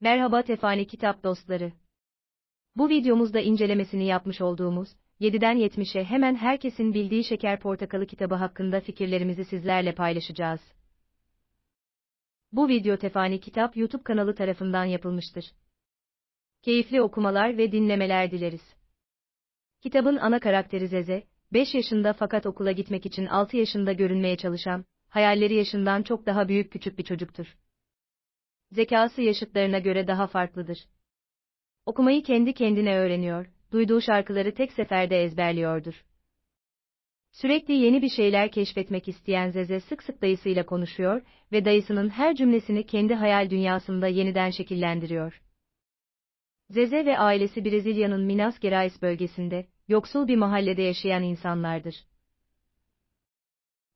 Merhaba Tefani Kitap dostları. Bu videomuzda incelemesini yapmış olduğumuz, 7'den 70'e hemen herkesin bildiği Şeker Portakalı kitabı hakkında fikirlerimizi sizlerle paylaşacağız. Bu video Tefani Kitap YouTube kanalı tarafından yapılmıştır. Keyifli okumalar ve dinlemeler dileriz. Kitabın ana karakteri Zeze, 5 yaşında fakat okula gitmek için 6 yaşında görünmeye çalışan, hayalleri yaşından çok daha büyük küçük bir çocuktur zekası yaşıtlarına göre daha farklıdır. Okumayı kendi kendine öğreniyor, duyduğu şarkıları tek seferde ezberliyordur. Sürekli yeni bir şeyler keşfetmek isteyen Zeze sık sık dayısıyla konuşuyor ve dayısının her cümlesini kendi hayal dünyasında yeniden şekillendiriyor. Zeze ve ailesi Brezilya'nın Minas Gerais bölgesinde, yoksul bir mahallede yaşayan insanlardır.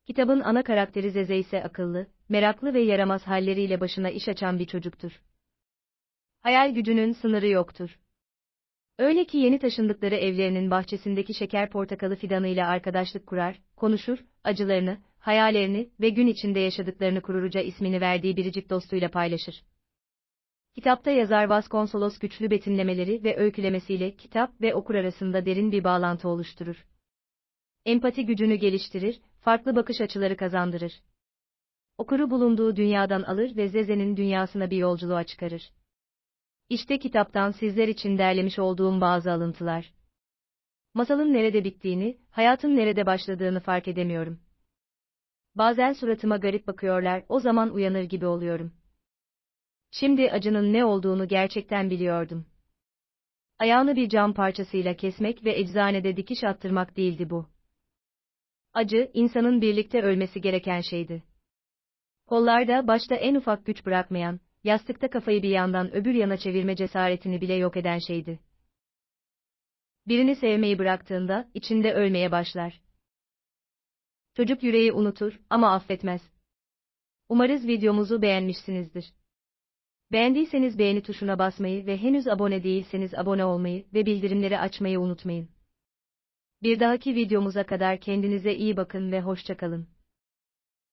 Kitabın ana karakteri Zeze ise akıllı, meraklı ve yaramaz halleriyle başına iş açan bir çocuktur. Hayal gücünün sınırı yoktur. Öyle ki yeni taşındıkları evlerinin bahçesindeki şeker portakalı fidanıyla arkadaşlık kurar, konuşur, acılarını, hayallerini ve gün içinde yaşadıklarını kururuca ismini verdiği biricik dostuyla paylaşır. Kitapta yazar Vasconcelos güçlü betimlemeleri ve öykülemesiyle kitap ve okur arasında derin bir bağlantı oluşturur. Empati gücünü geliştirir, farklı bakış açıları kazandırır. Okuru bulunduğu dünyadan alır ve Zeze'nin dünyasına bir yolculuğa çıkarır. İşte kitaptan sizler için derlemiş olduğum bazı alıntılar. Masalın nerede bittiğini, hayatın nerede başladığını fark edemiyorum. Bazen suratıma garip bakıyorlar, o zaman uyanır gibi oluyorum. Şimdi acının ne olduğunu gerçekten biliyordum. Ayağını bir cam parçasıyla kesmek ve eczanede dikiş attırmak değildi bu. Acı, insanın birlikte ölmesi gereken şeydi. Kollarda başta en ufak güç bırakmayan, yastıkta kafayı bir yandan öbür yana çevirme cesaretini bile yok eden şeydi. Birini sevmeyi bıraktığında, içinde ölmeye başlar. Çocuk yüreği unutur ama affetmez. Umarız videomuzu beğenmişsinizdir. Beğendiyseniz beğeni tuşuna basmayı ve henüz abone değilseniz abone olmayı ve bildirimleri açmayı unutmayın. Bir dahaki videomuza kadar kendinize iyi bakın ve hoşçakalın.